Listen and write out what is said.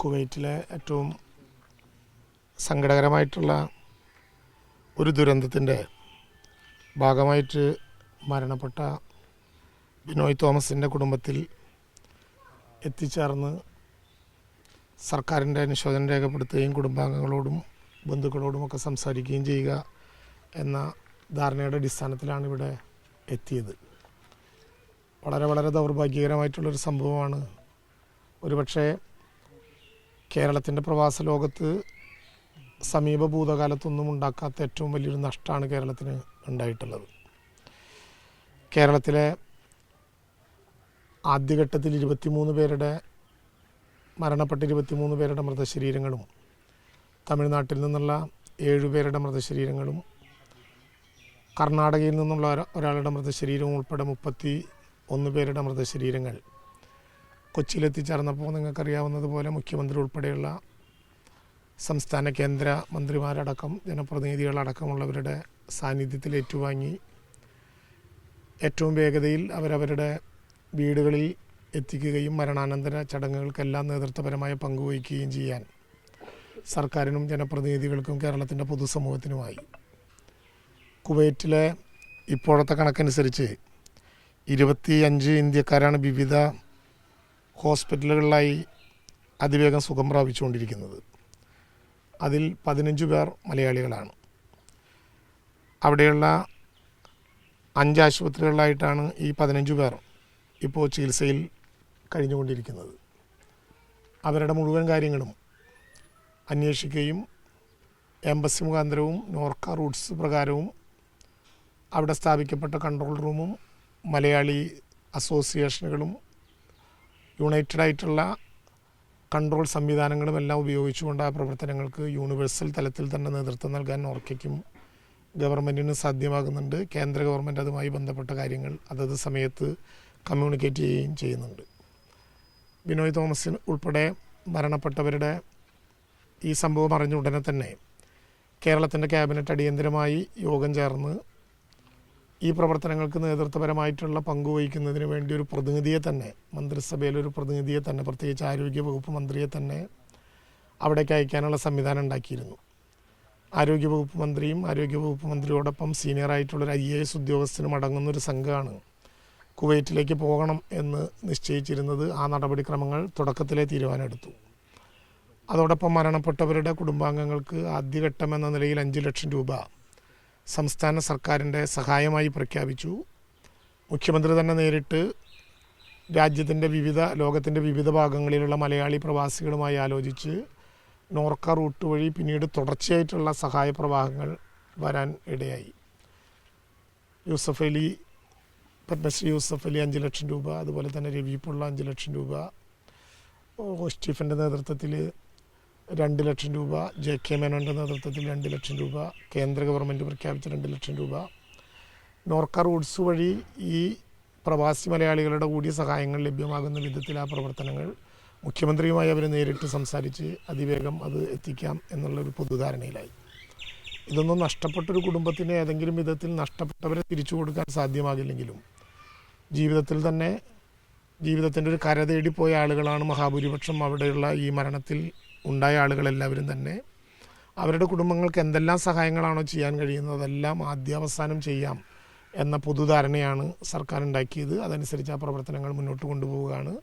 കുവൈറ്റിലെ ഏറ്റവും സങ്കടകരമായിട്ടുള്ള ഒരു ദുരന്തത്തിന്റെ ഭാഗമായിട്ട് മരണപ്പെട്ട ബിനോയ് തോമസിന്റെ കുടുംബത്തിൽ എത്തിച്ചേർന്ന് സർക്കാരിന്റെ അനുശോചനം രേഖപ്പെടുത്തുകയും കുടുംബാംഗങ്ങളോടും ബന്ധുക്കളോടുമൊക്കെ സംസാരിക്കുകയും ചെയ്യുക എന്ന ധാരണയുടെ അടിസ്ഥാനത്തിലാണ് ഇവിടെ എത്തിയത്. വളരെ വളരെ ദൗർഭാഗ്യകരമായിട്ടുള്ളൊരു സംഭവമാണ്. ഒരുപക്ഷെ കേരളത്തിന്റെ പ്രവാസ ലോകത്ത് സമീപ ഭൂതകാലത്തൊന്നും ഉണ്ടാക്കാത്ത ഏറ്റവും വലിയൊരു നഷ്ടമാണ് കേരളത്തിന് ഉണ്ടായിട്ടുള്ളത്. കേരളത്തിലെ ആദ്യഘട്ടത്തിൽ ഇരുപത്തിമൂന്ന് പേരുടെ മരണപ്പെട്ട ഇരുപത്തിമൂന്ന് പേരുടെ മൃതശരീരങ്ങളും തമിഴ്നാട്ടിൽ നിന്നുള്ള ഏഴുപേരുടെ മൃതശരീരങ്ങളും കർണാടകയിൽ നിന്നുള്ള ഒരാളുടെ മൃതശരീരവും ഉൾപ്പെടെ മുപ്പത്തി ഒന്ന് പേരുടെ മൃതശരീരങ്ങൾ കൊച്ചിയിലെത്തിച്ചേർന്നപ്പോൾ നിങ്ങൾക്കറിയാവുന്നതുപോലെ മുഖ്യമന്ത്രി ഉൾപ്പെടെയുള്ള സംസ്ഥാന കേന്ദ്ര മന്ത്രിമാരടക്കം ജനപ്രതിനിധികളടക്കമുള്ളവരുടെ സാന്നിധ്യത്തിൽ ഏറ്റുവാങ്ങി. ഏറ്റവും വേഗതയിൽ അവരവരുടെ വീടുകളിൽ എത്തിക്കുകയും മരണാനന്തര ചടങ്ങുകൾക്കെല്ലാം നേതൃത്വപരമായ പങ്കുവഹിക്കുകയും ചെയ്യാൻ സർക്കാരിനും ജനപ്രതിനിധികൾക്കും കേരളത്തിന്റെ പൊതുസമൂഹത്തിനുമായി. കുവൈറ്റിലെ ഇപ്പോഴത്തെ കണക്കനുസരിച്ച് ഇരുപത്തി അഞ്ച് ഇന്ത്യക്കാരാണ് വിവിധ ഹോസ്പിറ്റലുകളിലായി അതിവേഗം സുഖം പ്രാപിച്ചുകൊണ്ടിരിക്കുന്നത്. അതിൽ പതിനഞ്ച് പേർ മലയാളികളാണ്. അവിടെയുള്ള അഞ്ച് ആശുപത്രികളിലായിട്ടാണ് ഈ പതിനഞ്ച് പേർ ഇപ്പോൾ ചികിത്സയിൽ കഴിഞ്ഞുകൊണ്ടിരിക്കുന്നത്. അവരുടെ മുഴുവൻ കാര്യങ്ങളും അന്വേഷിക്കുകയും എംബസി മുഖാന്തരവും നോർക്ക റൂട്ട്സ് പ്രകാരവും അവിടെ സ്ഥാപിക്കപ്പെട്ട കൺട്രോൾ റൂമും മലയാളി അസോസിയേഷനുകളും യുണൈറ്റഡ് ആയിട്ടുള്ള കൺട്രോൾ സംവിധാനങ്ങളും എല്ലാം ഉപയോഗിച്ചുകൊണ്ട് ആ പ്രവർത്തനങ്ങൾക്ക് യൂണിവേഴ്സൽ തലത്തിൽ തന്നെ നേതൃത്വം നൽകാൻ ഓർക്കയ്ക്കും ഗവൺമെന്റിന് സാധ്യമാകുന്നുണ്ട്. കേന്ദ്ര ഗവൺമെന്റ് അതുമായി ബന്ധപ്പെട്ട കാര്യങ്ങൾ അതത് സമയത്ത് കമ്മ്യൂണിക്കേറ്റ് ചെയ്യുകയും ചെയ്യുന്നുണ്ട്. ബിനോയ് തോമസിന് ഉൾപ്പെടെ മരണപ്പെട്ടവരുടെ ഈ സംഭവം അറിഞ്ഞ ഉടനെ തന്നെ കേരളത്തിന്റെ ക്യാബിനറ്റ് അടിയന്തരമായി യോഗം ചേർന്ന് ഈ പ്രവർത്തനങ്ങൾക്ക് നേതൃത്വപരമായിട്ടുള്ള പങ്കുവഹിക്കുന്നതിന് വേണ്ടി ഒരു പ്രതിനിധിയെ തന്നെ മന്ത്രിസഭയിൽ ഒരു പ്രതിനിധിയെ തന്നെ പ്രത്യേകിച്ച് ആരോഗ്യ വകുപ്പ് മന്ത്രിയെ തന്നെ അവിടേക്ക് അയക്കാനുള്ള സംവിധാനം ഉണ്ടാക്കിയിരുന്നു. ആരോഗ്യവകുപ്പ് മന്ത്രിയും ആരോഗ്യവകുപ്പ് മന്ത്രിയോടൊപ്പം സീനിയർ ആയിട്ടുള്ളൊരു ഐ എ എസ് ഉദ്യോഗസ്ഥനും അടങ്ങുന്ന ഒരു സംഘമാണ് കുവൈറ്റിലേക്ക് പോകണം എന്ന് നിശ്ചയിച്ചിരുന്നത് ആ നടപടിക്രമങ്ങൾ തുടക്കത്തിലെ തീരുമാനമെടുത്തു. അതോടൊപ്പം മരണപ്പെട്ടവരുടെ കുടുംബാംഗങ്ങൾക്ക് ആദ്യഘട്ടം എന്ന നിലയിൽ അഞ്ച് ലക്ഷം രൂപ സംസ്ഥാന സർക്കാരിന്റെ സഹായമായി പ്രഖ്യാപിച്ചു. മുഖ്യമന്ത്രി തന്നെ നേരിട്ട് രാജ്യത്തിന്റെ വിവിധ ലോകത്തിന്റെ വിവിധ ഭാഗങ്ങളിലുള്ള മലയാളി പ്രവാസികളുമായി ആലോചിച്ച് നോർക്ക റൂട്ട് വഴി പിന്നീട് തുടർച്ചയായിട്ടുള്ള സഹായ പ്രവാഹങ്ങൾ വരാൻ ഇടയായി. യൂസഫ് അലി പത്മശ്രീ യൂസഫ് അലി അഞ്ച് ലക്ഷം രൂപ അതുപോലെ തന്നെ രവി പിള്ള അഞ്ച് ലക്ഷം രൂപ സ്റ്റീഫന്റെ നേതൃത്വത്തിൽ രണ്ട് ലക്ഷം രൂപ ജെ കെ മേനോന്റെ നേതൃത്വത്തിൽ രണ്ട് ലക്ഷം രൂപ കേന്ദ്ര ഗവൺമെന്റ് പ്രഖ്യാപിച്ച രണ്ട് ലക്ഷം രൂപ. നോർക്ക റൂട്ട്സ് വഴി ഈ പ്രവാസി മലയാളികളുടെ കൂടിയ സഹായങ്ങൾ ലഭ്യമാകുന്ന വിധത്തിൽ ആ പ്രവർത്തനങ്ങൾ മുഖ്യമന്ത്രിയുമായി അവർ നേരിട്ട് സംസാരിച്ച് അതിവേഗം അത് എത്തിക്കാം എന്നുള്ളൊരു പൊതുധാരണയിലായി. ഇതൊന്നും നഷ്ടപ്പെട്ടൊരു കുടുംബത്തിന് ഏതെങ്കിലും വിധത്തിൽ നഷ്ടപ്പെട്ടവരെ തിരിച്ചു കൊടുക്കാൻ സാധ്യമാകില്ലെങ്കിലും ജീവിതത്തിൽ തന്നെ ജീവിതത്തിന്റെ ഒരു കര തേടി പോയ ആളുകളാണ് മഹാഭൂരിപക്ഷം അവിടെയുള്ള ഈ മരണത്തിൽ ഉണ്ടായ ആളുകളെല്ലാവരും തന്നെ അവരുടെ കുടുംബങ്ങൾക്ക് എന്തെല്ലാം സഹായങ്ങളാണോ ചെയ്യാൻ കഴിയുന്നത് അതെല്ലാം ആദ്യാവസാനം ചെയ്യാം എന്ന പൊതുധാരണയാണ് സർക്കാർ ഉണ്ടാക്കിയത്. അതനുസരിച്ച് ആ പ്രവർത്തനങ്ങൾ മുന്നോട്ട് കൊണ്ടുപോവുകയാണ്.